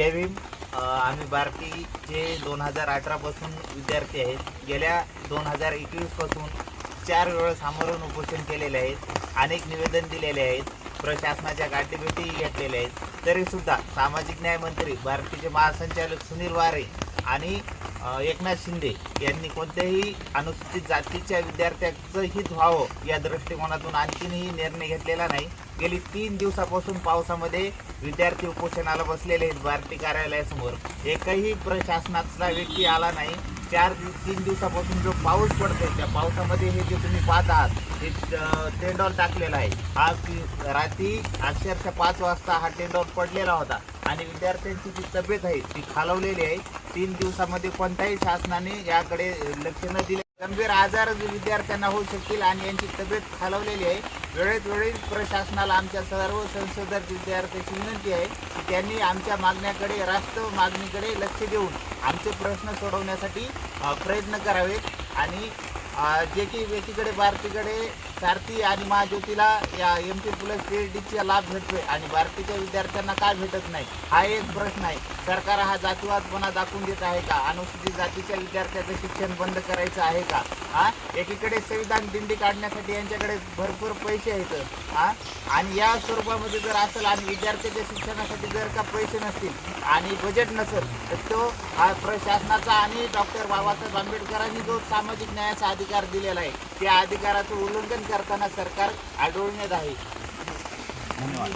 जय भीम. आम्ही भारतीचे दोन हजार अठरापासून विद्यार्थी आहेत. गेल्या दोन हजार एकवीसपासून चार वेळा सामोरून उपोषण केलेले आहेत. अनेक निवेदन दिलेले आहेत. प्रशासनाच्या गाठीभेटी घेतलेल्या आहेत. तरीसुद्धा सामाजिक न्याय मंत्री भारतीचे महासंचालक सुनील वारे आणि एकनाथ शिंदे यांनी कोणत्याही अनुसूचित जातीच्या विद्यार्थ्याचं हित व्हावं या दृष्टिकोनातून आणखीनही निर्णय घेतलेला नाही. गेली तीन दिवसापासून पावसामध्ये विद्यार्थी उपोषणाला बसलेले आहेत भारती कार्यालयासमोर. एकही प्रशासनातला व्यक्ती आला नाही. चार तीन दिवसापासून जो पाऊस पडतो त्या पावसामध्ये हे जे तुम्ही पाहत आहात हे टेंडॉर टेंडॉल टाकलेला आहे. हा रात्री अक्षरशः पाच वाजता हा टेंडॉल पडलेला होता. आणि विद्यार्थ्यांची जी तब्येत आहे ती खालवलेली आहे. तीन दिवसामध्ये कोणत्याही शासनाने याकडे लक्ष न दिले. गंभीर आजार विद्यार्थ्यांना होऊ शकतील आणि यांची तब्येत खालवलेली आहे. वेळेत वेळी प्रशासनाला आमच्या सर्व संशोधक विद्यार्थ्यांची विनंती आहे की त्यांनी आमच्या मागण्याकडे राष्ट्र मागणीकडे लक्ष देऊन आमचे प्रश्न सोडवण्यासाठी प्रयत्न करावेत. आणि जे की एकीकडे भारतीकडे सारथी आणि महाज्योतीला या M P plus P H डीचा लाभ भेटतोय. आणि भारतीच्या विद्यार्थ्यांना काय भेटत नाही? हा एक प्रश्न आहे. सरकार हा जातीवादपणा दाखवून देत आहे का? अनुसूचित जातीच्या विद्यार्थ्याचं शिक्षण बंद करायचं आहे का? हा? एकीकडे संविधान दिंडी काढण्यासाठी यांच्याकडे भरपूर पैसे आहेत. हा? आणि या स्वरूपामध्ये जर असेल आणि विद्यार्थ्याच्या शिक्षणासाठी जर का पैसे नसतील आणि बजेट नसेल तर तो हा प्रशासनाचा आणि डॉक्टर बाबासाहेब आंबेडकरांनी जो सामाजिक न्यायाचा अधिकार दिलेला आहे त्या अधिकाराचं उल्लंघन करताना सरकार आढळून आहे. धन्यवाद.